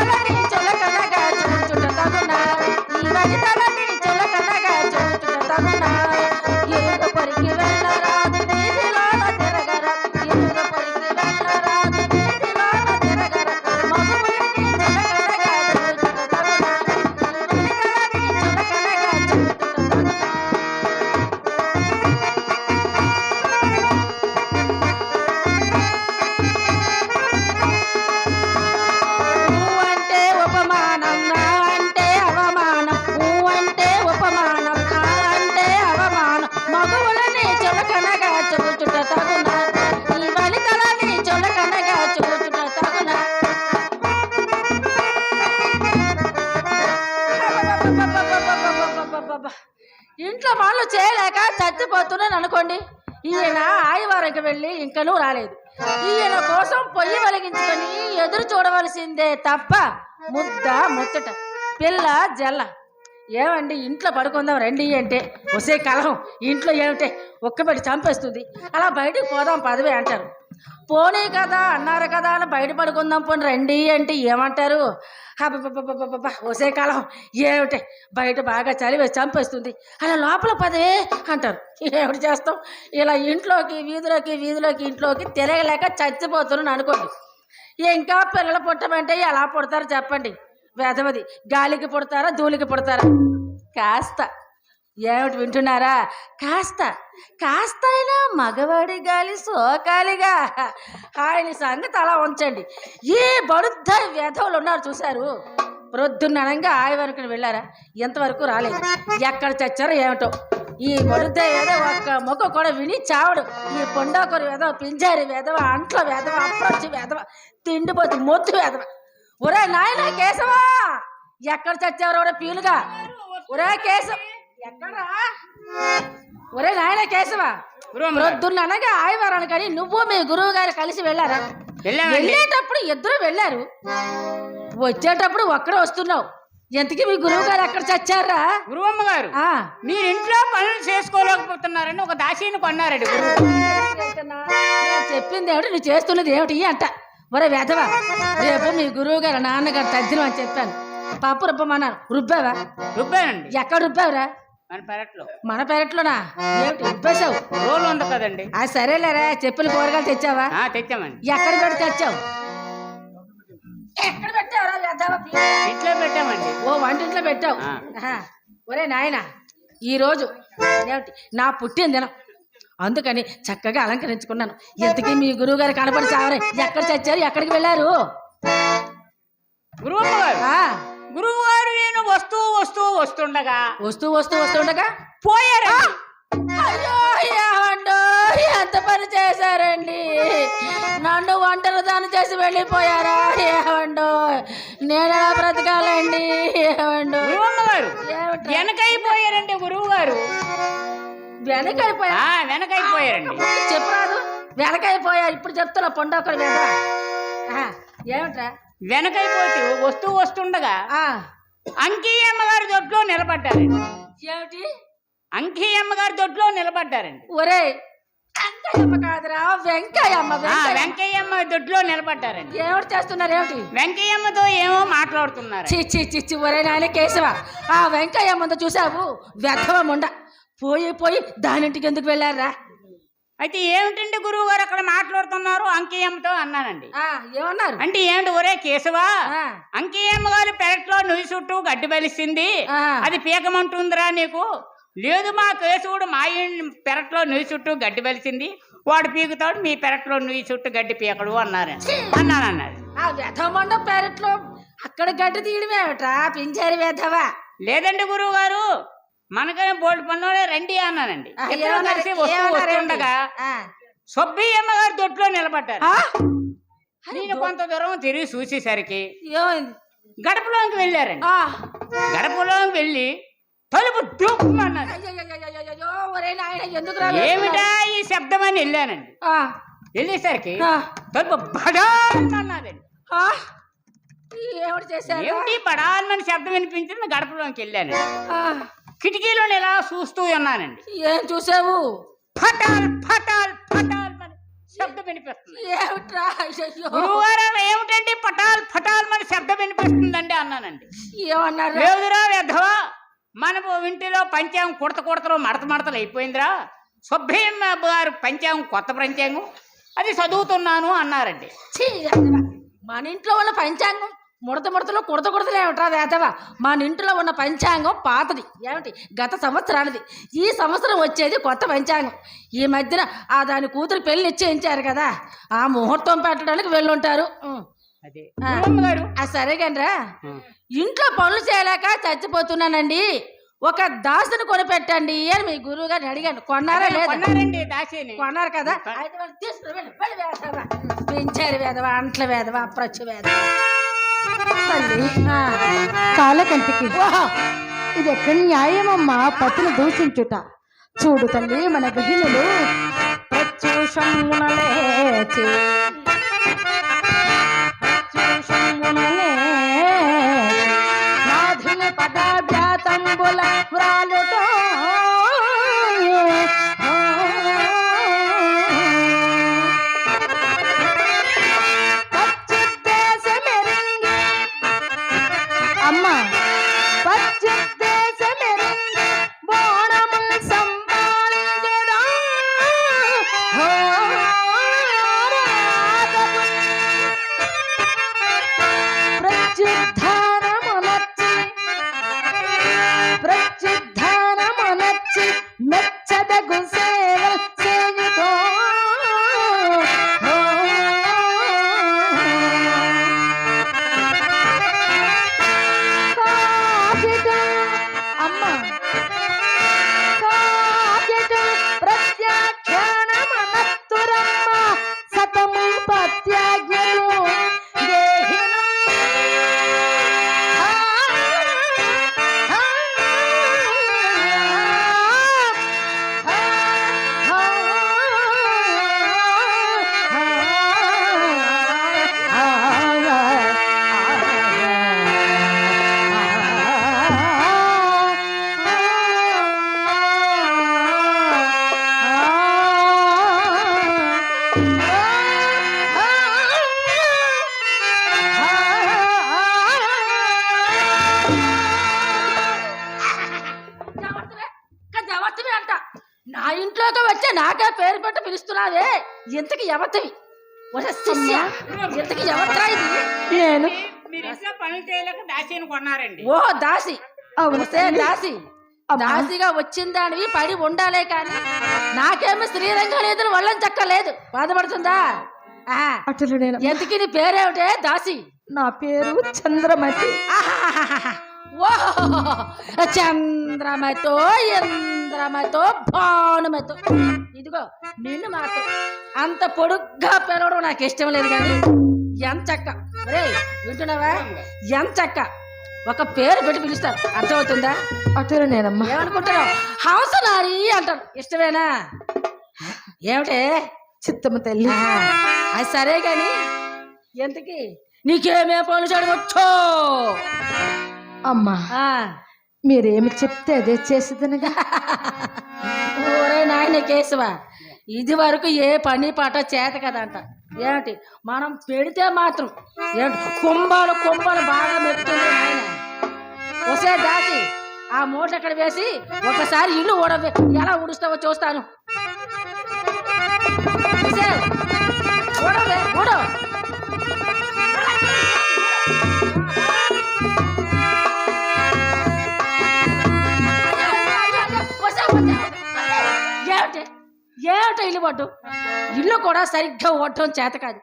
colorito. ఇంట్లో వాళ్ళు చేయలేక చచ్చిపోతున్నాను అనుకోండి. ఈయన ఆదివారంకి వెళ్ళి ఇంకనూ రాలేదు. ఈయన కోసం పొయ్యి వెలిగించుకొని ఎదురు చూడవలసిందే తప్ప ముద్ద ముచ్చట పిల్ల జల్ల. ఏమండి ఇంట్లో పడుకుందాం రండి అంటే. వసే కలహం ఇంట్లో ఏమిటే? ఒక్కబడి చంపేస్తుంది. అలా బయటికి పోదాం పదవి అంటారు. పోనీ కదా అన్నారు కదా అని బయట పడుకుందాం పోనీ రండి అంటే ఏమంటారు? వసే కాలం ఏమిటి? బయట బాగా చలి చంపేస్తుంది. అలా లోపల పదే అంటారు. ఏమిటి చేస్తాం? ఇలా ఇంట్లోకి వీధిలోకి వీధిలోకి ఇంట్లోకి తిరగలేక చచ్చిపోతున్నాను అనుకోండి. ఇంకా పిల్లలు పుట్టమంటే ఎలా పుడతారో చెప్పండి. వేదవది గాలికి పుడతారా ధూళికి పుడతారా? కాస్త. ఏమిటి వింటున్నారా? కాస్త కాస్త అయినా మగవాడి గాలి సోకాలిగా. ఆయన సంగతి అలా ఉంచండి. ఏ బడుద్ద వ్యధవులు ఉన్నారు చూశారు? ప్రొద్దున్ననంగా ఆయ వరకు వెళ్ళారా? ఎంతవరకు రాలేదు. ఎక్కడ చచ్చారో ఏమిటో. ఈ బడుద్ద ఏదో ఒక్క మొక్క కూడా విని చావడు. ఈ పొండాకొరి వేదవ పింజారి వేదవ అంట్ల వేదవ అప్రోచి వేదవ తిండిపోతు మొత్తు వేదవ ఒరే నాయన కేశవా! ఎక్కడ చచ్చావు కూడా పీలుగా. ఒరే కేశవ ఒరే నాయన కేశవ. ప్రొద్దున్న అనగా ఆదివారాన్ని కానీ నువ్వు మీ గురువు గారు కలిసి వెళ్ళారా. వెళ్ళేటప్పుడు ఇద్దరు వెళ్ళారు. వచ్చేటప్పుడు ఒక్కడే వస్తున్నావు. ఎంతకి మీ గురువు గారు ఎక్కడ చచ్చారా? గురువమ్మ గారు ఆ. మీరు ఇంట్లో పనులు చేసుకోలేకపోతున్నారని ఒక దాసీని కొన్నారండి చెప్పింది ఏమిటి? నువ్వు చేస్తున్నది ఏమిటి? అంట. ఒరే వెధవా రేపు మీ గురువు గారు నాన్నగారు తద్దినం అని చెప్పాను. పప్పు రుబ్బమన్నాను రుబ్బావా? రుబ్బానండి. ఎక్కడ రుబ్బావురా? మన పెరట్లో. మన పెరట్లోనా? ఏమిటి రుబ్బేశావు రోలు ఉంది కదండి ఆ సరేలేరా చెప్పులు కూరగాయలు తెచ్చావా? ఆ తెచ్చామండి. ఎక్కడ పెట్టి తెచ్చావు? ఎక్కడ పెట్టావురా ఇంట్లో పెట్టామండి. ఓ వంటింట్లో పెట్టావు. ఆ. ఆహా. ఒరే నాయన ఈరోజు ఏమిటి? నా పుట్టిన దినం. అందుకని చక్కగా అలంకరించుకున్నాను. ఎంతకీ మీ గురువు గారు కనపడి చావరే ఎక్కడ చచ్చారు ఎక్కడికి వెళ్ళారు? గురువు వస్తూ వస్తూ వస్తుండగా. వస్తూ వస్తూ వస్తుండగా? పోయారండి. అయ్యో ఏమండో ఎంత పని చేశారండి? నన్ను ఒంటరి దాన్ని చేసి వెళ్ళిపోయారా? ఏమండో నేను ఎలా బ్రతకాలండి? ఏమండో. గారు? వెనకైపోయారండి గురువు గారు వెనకైపోయా వెనకైపోయారండి. చెప్పరాదు. వెనకైపోయా ఇప్పుడు చెప్తున్నా పొండొకరు ఏమిట్రా? వెనకైపోతే వస్తూ వస్తుండగా ఆ, అంకీయమ్మ గారి దొడ్లో నిలబడ్డారండి. ఏమిటి? అంకీయమ్మ గారి దొడ్లో నిలబడ్డారండి. ఒరే వెంకయ్యమ్మ కాదురా వెంకయ్యమ్మ ఆ వెంకయ్య. వెంకయ్యమ్మ దొడ్లో నిలబడ్డారండి. ఏమిటి చేస్తున్నారు ఏమిటి? వెంకయ్యమ్మతో ఏమో మాట్లాడుతున్నారు. చి చి చి చి ఒరే నాయన కేశవ ఆ వెంకయ్యమ్మంత చూసావు? వ్యర్థవముండ పోయి పోయి దానింటికి ఎందుకు వెళ్ళారా అయితే ఏమిటండి గురువు గారు అక్కడ మాట్లాడుతున్నారు? అంకయ్యమ్మతో అన్నానండి. ఏమన్నారు? అంటే ఏమిటి ఒరే కేశవా? ఆ, అంకయ్యమ్మ గారు పెరట్లో నుయ్యి చుట్టూ గడ్డి బలిసింది. అది పీకమంటుందిరా నీకు? లేదు మా కేశవుడు మా ఇంటి పెరట్లో నుయ్యి చుట్టూ గడ్డి బలిసింది. వాడు పీకుతాడు మీ పెరట్లో నుయ్యి చుట్టూ గడ్డి పీకడు అన్నారండి. అన్నాను అన్నది వ్యధమండ పెరట్లో అక్కడ గడ్డి తీయడం ఏమిట్రా పింజారి వ్యధవా లేదండి గురువు గారు మనకనే బోల్డ్ పనులోనే రండి అన్నానండి. కలిసి వస్తుండగా సొబ్బి అమ్మగారు దొట్లో నిలబడ్డారు. నేను కొంత దూరం తిరిగి చూసేసరికి గడపలోకి వెళ్ళారండి. గడపలోకి వెళ్ళి తలుపు ఏమిటా ఈ శబ్దం అని వెళ్ళానండి. వెళ్ళేసరికి తలుపు బడాన్నదండి ఏమిటి పడాల్మని శబ్దం వినిపించింది గడపలోకి వెళ్ళాను కిటికీలో ఇలా చూస్తూ ఉన్నానండి? ఏం చూసావు? ఫటాల్ ఫటాల్ ఫటాల్ అని శబ్దం వినిపిస్తుంది. ఏమిట్రా? అయ్యయ్యో. గురువారం ఏమిటండి పటాల్ ఫటాల్ మన శబ్దం వినిపి వస్తుందండి అన్నానండి. ఏమన్నారు? లేదురా వ్యధవా మనము ఇంటిలో పంచాంగం కుడత కుడతలు మడత మడతలు అయిపోయిందిరా. సుబ్బయ్యమ్మ గారు పంచాంగం కొత్త పంచాంగం అది చదువుతున్నాను అన్నారండి. ఛీ, వేధవా. మన ఇంట్లో ఉన్న పంచాంగం ముడత ముడతలు కుడత కుడతలు ఏమిట్రా వేదవా మన ఇంట్లో ఉన్న పంచాంగం పాతది. ఏమిటి? గత సంవత్సరానిది. ఈ సంవత్సరం వచ్చేది కొత్త పంచాంగం. ఈ మధ్యన ఆ దాని కూతురు పెళ్ళి నిశ్చయించారు కదా. ఆ ముహూర్తం పెట్టడానికి వెళ్ళుంటారు. అదే. సరే కనరా ఇంట్లో పనులు చేయలేక చచ్చిపోతున్నానండి. ఒక దాసుని కొనిపెట్టండి అని మీ గురువు గారిని అడిగాను. కొన్నారా కొన్నారు కదా. తీసుకుని పెంచారు వేదవా అంట్ల వేదవా అప్రచ్చు వేదవా తల్లి. కాలకంటికి ఇది ఎక్కడ న్యాయమమ్మా? పతిని దూషించుట. చూడు తల్లి మన గృహిణులు ప్రత్యూషమున లేచి హో రాఘవు. ప్రత్యుత్థానమునర్చి ప్రత్యుత్థానమునర్చి మెచ్చదగు సేవ సేయుతో అమ్మ పేరు పెట్టి పిలుస్తున్నావే? ఇంతకి ఎవతవి ఒరే శిష్య ఇంతకి ఎవతరా ఇది? నేను? మీరు ఇంట్లో పనులు చేయలేక దాసిని కొన్నారండి. ఓ దాసి. దాసి. దాసిగా వచ్చిందానివి పడి ఉండాలే కానీ నాకేమో శ్రీరంగం లేదు వాళ్ళని చక్కలేదు బాధపడుతుందా? ఎంతకి నీ పేరేమిటే దాసి? నా పేరు చంద్రమతి. చంద్రమతో ఇంద్రమతో భానుమతో. ఇదిగో నిన్ను మాత్రం అంత పొడుగ్గా పిలవడం నాకు ఇష్టం లేదు కానీ ఎంచక్క. రే వింటున్నావా? ఎంచక్క. ఒక పేరు పెట్టి పిలుస్తారు. అర్థమవుతుందా? అటులు నేనమ్మా. ఏమనుకుంటున్నావు? హంసనారి అంటారు. ఇష్టమేనా? ఏమిటే? చిత్తము తల్లి. అది సరే కానీ ఎంతకి నీకేమే పనులు చేయడమొచ్చో అమ్మా. మీరేమి చెప్తే అదే చేసేదనగా? ఓరే నాయన కేశవ ఇది వరకు ఏ పని పాట చేత కదంట. ఏమిటి మనం పెడితే మాత్రం ఏంటి? కుంభాలు కుంభాలు బాగా మెప్పుతుంది నాయన. వసే దాసి ఆ మూట అక్కడ వేసి ఒకసారి ఇల్లు ఊడవే ఎలా ఊడుస్తావో చూస్తాను. ఊడవ. ఇల్లు పట్టు ఇల్లు కూడా సరిగ్గా ఓడటం చేత కాదు.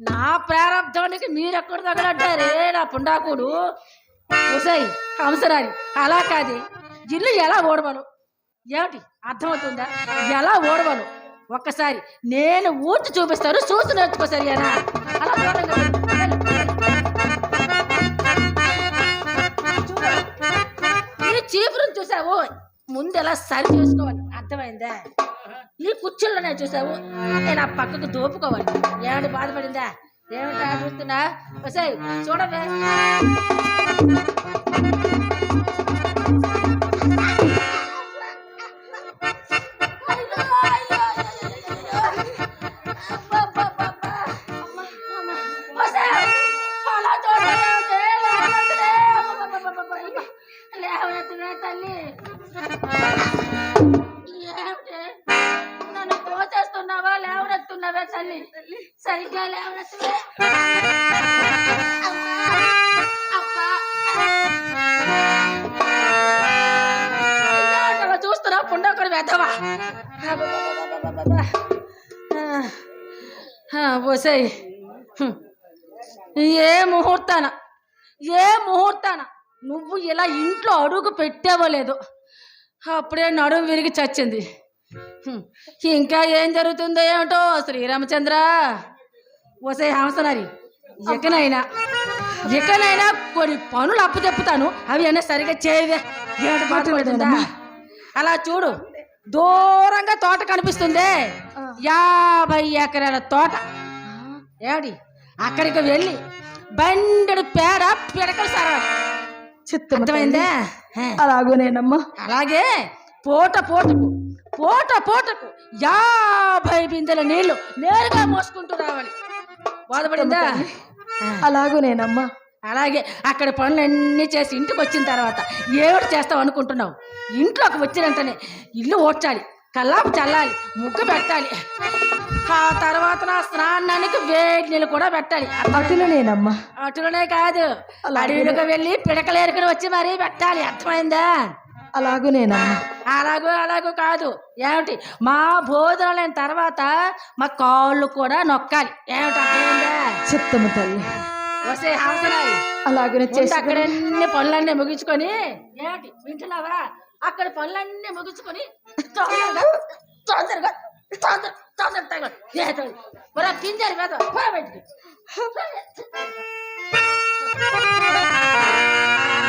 నా ప్రారంభానికి మీరెక్కడ తగలంటారే నా పుండాకుడు ఉసై హంసరాని అలా కాదు. ఇల్లు ఎలా ఓడవను? ఏమిటి అర్థమవుతుందా? ఎలా ఓడవను? ఒక్కసారి నేను ఊర్చి చూపిస్తాను చూసి నేర్చుకో సరియానా అలా దూరంగా చీపురుని చూసావు? ముందు ఎలా సరి చేసుకోవాలి? అర్థమైందా? ఈ కుర్చీలోనే చూసావు నేను ఆ పక్కకు దోపుకోవాలి. ఏమిటి బాధపడిందా? ఏమిటా చూస్తున్నా? ఒకసారి చూడవే. ఉన్నారా తల్లి? సరిగ్గా లేవనట్టువే చూస్తున్నా పుండొక్కడు వెదవా పోసాయి ఏ ముహూర్తాన? ఏ ముహూర్తాన? నువ్వు ఇలా ఇంట్లో అడుగు పెట్టావో లేదు? అప్పుడే నడుము విరిగి చచ్చింది. ఇంకా ఏం జరుగుతుందో ఏమిటో శ్రీరామచంద్ర. ఓసే హంసనారి ఎకనైనా ఎకనైనా కొన్ని పనులు అప్పు చెప్పుతాను. అవి అయినా సరిగా బాధపడుతుందా అలా చూడు. దూరంగా తోట కనిపిస్తుంది. యాభై ఎకరాల తోట. ఏమిటి? అక్కడికి వెళ్ళి బండెడు పేడ పిడకలు సరా చిత్తమ్మ తల్లి అర్థమైందా? హే. అలాగూనేనమ్మా. అలాగే పూట పూటకు పూట పూటకు యాభై బిందెల నీళ్ళు నేరుగా మోసుకుంటూ రావాలి. బాధపడిందా? అలాగూనేనమ్మా అలాగే అక్కడ పనులన్నీ చేసి ఇంటికి వచ్చిన తర్వాత ఏమిటి చేస్తావు అనుకుంటున్నావు? ఇంట్లోకి వచ్చిన వెంటనే ఇల్లు ఓడ్చాలి కల్లాపు చల్లాలి ముగ్గు పెట్టాలి. ఆ తర్వాత నా స్నానానికి వేడి నీళ్ళు కూడా పెట్టాలి. అటులనేనమ్మా అటులనే కాదు. అలాగే. అడవిలోకి వెళ్ళి పిడకలేరుకుని వచ్చి మరీ పెట్టాలి. అర్థమైందా? అలాగూనేనమ్మా అలాగో అలాగో కాదు. ఏమిటి? మా భోజనాలైన తర్వాత మా కాళ్ళు కూడా నొక్కాలి. ఏమిటి చిత్తమ్మ తల్లి. వసే హంసనాయి అలాగనే చేసి అక్కడ అన్ని పనులన్నీ ముగించుకొని ఏమిటి? వింటున్నావా? అక్కడ పనులన్నీ ముగించుకొని తొందరగా తొందరగా తొందర తొందరగా ఏదో పింజారి బయటికి.